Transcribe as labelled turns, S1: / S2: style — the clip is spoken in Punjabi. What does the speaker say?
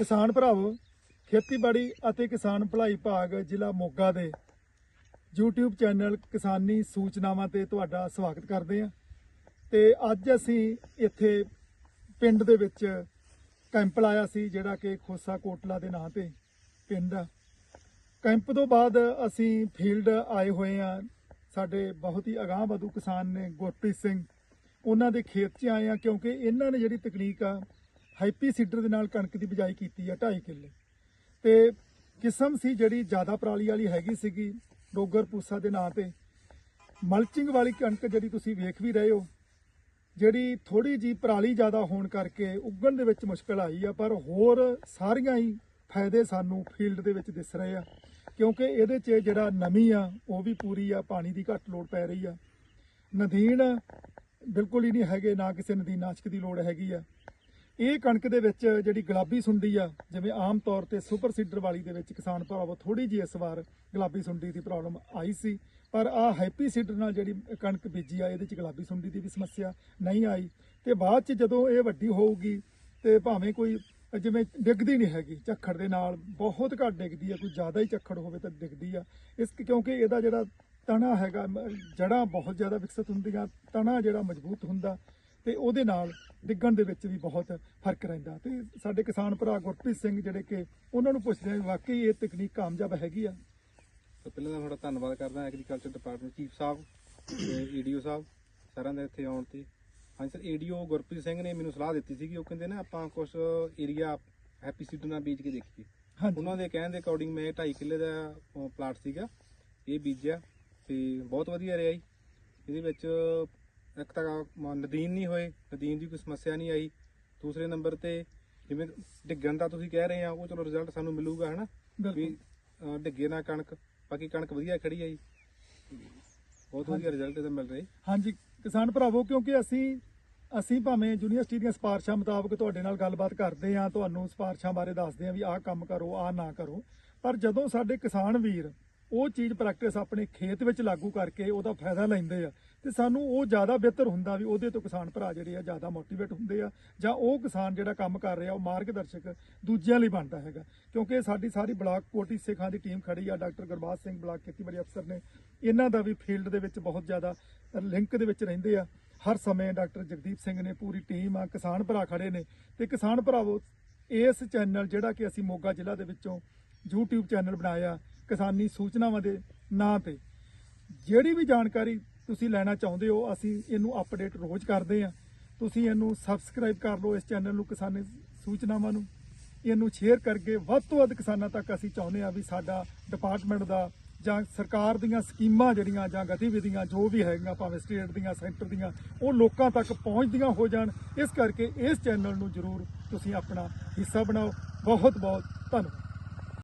S1: ਕਿਸਾਨ ਭਰਾਵੋ, ਖੇਤੀਬਾੜੀ ਅਤੇ ਕਿਸਾਨ ਭਲਾਈ ਭਾਗ ਜ਼ਿਲ੍ਹਾ ਮੋਗਾ ਦੇ YouTube ਚੈਨਲ ਕਿਸਾਨੀ ਸੂਚਨਾਵਾਂ ਤੇ ਤੁਹਾਡਾ ਸਵਾਗਤ ਕਰਦੇ ਹਾਂ। ਤੇ ਅੱਜ ਅਸੀਂ ਇੱਥੇ ਪਿੰਡ ਦੇ ਵਿੱਚ ਕੈਂਪ ਲਾਇਆ ਸੀ, ਜਿਹੜਾ ਕਿ ਖੋਸਾ ਕੋਟਲਾ ਦੇ ਨਾਂ ਤੇ ਪਿੰਡ ਆ। ਕੈਂਪ ਤੋਂ ਬਾਅਦ ਅਸੀਂ ਫੀਲਡ ਆਏ ਹੋਏ ਆ ਸਾਡੇ ਬਹੁਤ ਹੀ ਅਗਾਂਹ ਵਧੂ ਕਿਸਾਨ ਨੇ ਗੁਰਪ੍ਰੀਤ ਸਿੰਘ। ਉਹਨਾਂ ਦੇ ਖੇਤ 'ਚ ਆਏ ਆ ਕਿਉਂਕਿ ਇਹਨਾਂ ਨੇ ਜਿਹੜੀ ਤਕਨੀਕ ਆ ਹਾਈਪੀ ਸੀਡਰ ਦੇ ਨਾਲ ਕਣਕ ਦੀ ਬਿਜਾਈ ਕੀਤੀ ਆ 2.5 ਕਿੱਲੇ। ਤੇ ਕਿਸਮ ਸੀ ਜਿਹੜੀ ਜ਼ਿਆਦਾ ਪਰਾਲੀ ਵਾਲੀ ਹੈਗੀ ਸੀਗੀ, ਡੋਗਰ ਪੂਸਾ ਦੇ ਨਾਂ ਤੇ। ਮਲਚਿੰਗ ਵਾਲੀ ਕਣਕ ਜਿਹੜੀ ਤੁਸੀਂ ਵੇਖ ਵੀ ਰਹੇ ਹੋ, ਜਿਹੜੀ ਥੋੜੀ ਜੀ ਪਰਾਲੀ ਜ਼ਿਆਦਾ ਹੋਣ ਕਰਕੇ ਉੱਗਣ ਦੇ ਵਿੱਚ ਮੁਸ਼ਕਲ ਆਈ ਆ, ਪਰ ਹੋਰ ਸਾਰੀਆਂ ਹੀ ਫਾਇਦੇ ਸਾਨੂੰ ਫੀਲਡ ਦੇ ਵਿੱਚ ਦਿਸ ਰਹੇ ਆ। ਕਿਉਂਕਿ ਇਹਦੇ 'ਚ ਜਿਹੜਾ ਨਮੀ ਆ, ਉਹ ਵੀ ਪੂਰੀ ਆ, ਪਾਣੀ ਦੀ ਘੱਟ ਲੋੜ ਪੈ ਰਹੀ ਆ। ਨਦੀਨ ਬਿਲਕੁਲ ਹੀ ਨਹੀਂ ਹੈਗੇ, ਨਾ ਕਿਸੇ ਨਦੀਨਾਸ਼ਕ ਦੀ ਲੋੜ ਹੈਗੀ ਆ। ਇਹ ਕਣਕ ਦੇ ਵਿੱਚ ਜਿਹੜੀ ਗੁਲਾਬੀ ਸੁੰਡੀ ਆ, ਜਿਵੇਂ ਆਮ ਤੌਰ ਤੇ ਸੁਪਰ ਸੀਡਰ ਵਾਲੀ ਦੇ ਵਿੱਚ ਕਿਸਾਨ ਭਰਾਵੋ ਥੋੜੀ ਜਿਹੀ ਇਸ ਵਾਰ ਗੁਲਾਬੀ ਸੁੰਡੀ ਦੀ ਪ੍ਰੋਬਲਮ ਆਈ ਸੀ। ਪਰ ਆ ਹੈਪੀ ਸੀਡਰ ਨਾਲ ਜਿਹੜੀ ਕਣਕ ਬੀਜੀ ਆ, ਇਹਦੇ ਚ ਗੁਲਾਬੀ ਸੁੰਡੀ ਦੀ ਵੀ ਸਮੱਸਿਆ ਨਹੀਂ ਆਈ। ਤੇ ਬਾਅਦ ਚ ਜਦੋਂ ਇਹ ਵੱਡੀ ਹੋਊਗੀ, ਤੇ ਭਾਵੇਂ ਕੋਈ ਜਿਵੇਂ ਡਿੱਗਦੀ ਨਹੀਂ ਹੈਗੀ, ਝੱਖੜ ਦੇ ਨਾਲ ਬਹੁਤ ਘੱਟ ਡਿੱਗਦੀ ਆ, ਕੋਈ ਜ਼ਿਆਦਾ ਹੀ ਝੱਖੜ ਹੋਵੇ ਤਾਂ ਡਿੱਗਦੀ ਆ। ਇਸ ਕਿਉਂਕਿ ਇਹਦਾ ਜਿਹੜਾ ਤਣਾ ਹੈਗਾ ਜੜਾਂ ਬਹੁਤ ਜ਼ਿਆਦਾ ਵਿਕਸਿਤ ਹੁੰਦੀਆਂ, ਤਣਾ ਜਿਹੜਾ ਮਜ਼ਬੂਤ ਹੁੰਦਾ, ਤੇ ਉਹਦੇ ਨਾਲ ਡਿੱਗਣ ਦੇ ਵਿੱਚ ਵੀ ਬਹੁਤ ਫ਼ਰਕ ਰਹਿੰਦਾ। ਤੇ ਸਾਡੇ ਕਿਸਾਨ ਭਰਾ ਗੁਰਪ੍ਰੀਤ ਸਿੰਘ ਜਿਹੜੇ ਕਿ ਉਹਨਾਂ ਨੂੰ ਪੁੱਛਦੇ ਆ ਵਾਕਈ ਇਹ ਤਕਨੀਕ ਕਾਮਯਾਬ ਹੈਗੀ ਆ?
S2: ਤਾਂ ਪਹਿਲਾਂ ਤਾਂ ਤੁਹਾਡਾ ਧੰਨਵਾਦ ਕਰਦਾ ਐਗਰੀਕਲਚਰ ਡਿਪਾਰਟਮੈਂਟ ਚੀਫ ਸਾਹਿਬ ਤੇ ਈਡੀਓ ਸਾਹਿਬ ਸਾਰਿਆਂ ਦੇ ਇੱਥੇ ਆਉਣ ਤੇ। ਹਾਂਜੀ ਸਰ ਈਡੀਓ ਗੁਰਪ੍ਰੀਤ ਸਿੰਘ ਨੇ ਮੈਨੂੰ ਸਲਾਹ ਦਿੱਤੀ ਸੀਗੀ ਉਹ ਕਹਿੰਦੇ ਨਾ ਆਪਾਂ ਕੁਝ ਏਰੀਆ ਹੈਪੀ ਸੀਡਰ ਨਾਲ ਬੀਜ ਕੇ ਦੇਖੀਏ। ਉਹਨਾਂ ਦੇ ਕਹਿਣ ਦੇ ਅਕੋਰਡਿੰਗ ਮੈਂ 2.5 ਕਿੱਲੇ ਦਾ ਪਲਾਟ ਸੀਗਾ ਇਹ ਬੀਜਿਆ ਤੇ ਬਹੁਤ ਵਧੀਆ ਰਿਹਾ ਜੀ। ਇਹਦੇ ਵਿੱਚ ਇੱਕ ਤਾਂ ਨਦੀਨ ਨਹੀਂ ਹੋਏ ਨਦੀਨ ਦੀ ਕੋਈ ਸਮੱਸਿਆ ਨਹੀਂ ਆਈ। ਦੂਸਰੇ ਨੰਬਰ ਤੇ ਜਿਵੇਂ ਡਿੱਗਣ ਦਾ ਤੁਸੀਂ ਕਹਿ ਰਹੇ ਆ ਉਹ ਚਲੋ ਰਿਜ਼ਲਟ ਸਾਨੂੰ ਮਿਲੂਗਾ ਹਨਾ? ਵੀ ਡਿੱਗੇ ਨਾ ਕਣਕ ਬਾਕੀ ਕਣਕ ਵਧੀਆ ਖੜੀ ਆ ਜੀ ਬਹੁਤ ਵਧੀਆ ਰਿਜ਼ਲਟ ਇਹਦਾ ਮਿਲ ਰਿਹਾ।
S1: ਹਾਂਜੀ ਕਿਸਾਨ ਭਰਾਵੋ ਕਿਉਂਕਿ ਅਸੀਂ ਅਸੀਂ ਭਾਵੇਂ ਯੂਨੀਵਰਸਿਟੀ ਦੀਆਂ ਸਿਫਾਰਸ਼ਾਂ ਮੁਤਾਬਕ ਤੁਹਾਡੇ ਨਾਲ ਗੱਲਬਾਤ ਕਰਦੇ ਆ ਤੁਹਾਨੂੰ ਸਿਫਾਰਸ਼ਾਂ ਬਾਰੇ ਦੱਸਦੇ ਆ ਵੀ ਆਹ ਕੰਮ ਕਰੋ ਆਹ ਨਾ ਕਰੋ। ਪਰ ਜਦੋਂ ਸਾਡੇ ਕਿਸਾਨ ਵੀਰ ਉਹ ਚੀਜ਼ ਪ੍ਰੈਕਟਿਸ ਆਪਣੇ ਖੇਤ ਵਿੱਚ ਲਾਗੂ ਕਰਕੇ ਉਹਦਾ ਫਾਇਦਾ ਲੈਂਦੇ ਆ ਤੇ ਸਾਨੂੰ ਉਹ ਜ਼ਿਆਦਾ ਬਿਹਤਰ ਹੁੰਦਾ ਵੀ ਉਹਦੇ ਤੋਂ ਕਿਸਾਨ ਭਰਾ ਜਿਹੜੇ ਆ ਜ਼ਿਆਦਾ ਮੋਟੀਵੇਟ ਹੁੰਦੇ ਆ, ਜਾਂ ਉਹ ਕਿਸਾਨ ਜਿਹੜਾ ਕੰਮ ਕਰ ਰਿਹਾ, ਉਹ ਮਾਰਗਦਰਸ਼ਕ ਦੂਜਿਆਂ ਲਈ ਬਣਦਾ ਹੈਗਾ। ਕਿਉਂਕਿ ਸਾਡੀ ਸਾਰੀ ਬਲਾਕ ਕੋਟੀ ਸਿੱਖਾਂ ਦੀ ਟੀਮ ਖੜੀ ਆ, ਡਾਕਟਰ ਗੁਰਬਾਜ ਸਿੰਘ ਬਲਾਕ ਖੇਤੀਬਾੜੀ ਅਫਸਰ ਨੇ। ਇਹਨਾਂ ਦਾ ਵੀ ਫੀਲਡ ਦੇ ਵਿੱਚ ਬਹੁਤ ਜ਼ਿਆਦਾ ਲਿੰਕ ਦੇ ਵਿੱਚ ਰਹਿੰਦੇ ਆ। ਹਰ ਸਮੇਂ ਡਾਕਟਰ ਜਗਦੀਪ ਸਿੰਘ ਨੇ ਪੂਰੀ ਟੀਮ ਆ, ਕਿਸਾਨ ਭਰਾ ਖੜੇ ਨੇ। ਤੇ ਕਿਸਾਨ ਭਰਾਵੋ, ਇਸ ਚੈਨਲ ਜਿਹੜਾ ਕਿ ਅਸੀਂ ਮੋਗਾ ਜ਼ਿਲ੍ਹਾ ਦੇ ਵਿੱਚੋਂ YouTube ਚੈਨਲ ਬਣਾਇਆ ਕਿਸਾਨੀ ਸੂਚਨਾਵਾਂ ਦੇ ਨਾਂ ਤੇ। ਜਿਹੜੀ ਵੀ ਜਾਣਕਾਰੀ ਤੁਸੀਂ ਲੈਣਾ ਚਾਹੁੰਦੇ ਹੋ, ਅਸੀਂ ਇਹਨੂੰ ਅਪਡੇਟ ਰੋਜ਼ ਕਰਦੇ ਆ ਤੁਸੀਂ ਇਹਨੂੰ ਸਬਸਕ੍ਰਾਈਬ ਕਰ ਲਓ ਇਸ ਚੈਨਲ ਨੂੰ ਕਿਸਾਨੀ ਸੂਚਨਾਵਾਂ ਨੂੰ। ਇਹਨੂੰ ਸ਼ੇਅਰ ਕਰਕੇ ਵੱਧ ਤੋਂ ਵੱਧ ਕਿਸਾਨਾਂ ਤੱਕ ਅਸੀਂ ਚਾਹੁੰਦੇ ਆ ਵੀ ਸਾਡਾ ਡਿਪਾਰਟਮੈਂਟ ਦਾ ਜਾਂ ਸਰਕਾਰ ਦੀਆਂ ਸਕੀਮਾਂ ਜਿਹੜੀਆਂ ਜਾਂ ਗਤੀਵਿਧੀਆਂ ਜੋ ਵੀ ਹੈਗੀਆਂ, ਭਾਵੇਂ ਸਟੇਟ ਦੀਆਂ ਸੈਂਟਰ ਦੀਆਂ, ਉਹ ਲੋਕਾਂ ਤੱਕ ਪਹੁੰਚਦੀਆਂ ਹੋ ਜਾਣ। ਇਸ ਕਰਕੇ ਇਸ ਚੈਨਲ ਨੂੰ ਜਰੂਰ ਤੁਸੀਂ ਆਪਣਾ ਹਿੱਸਾ ਬਣਾਓ। ਬਹੁਤ ਬਹੁਤ ਧੰਨਵਾਦ।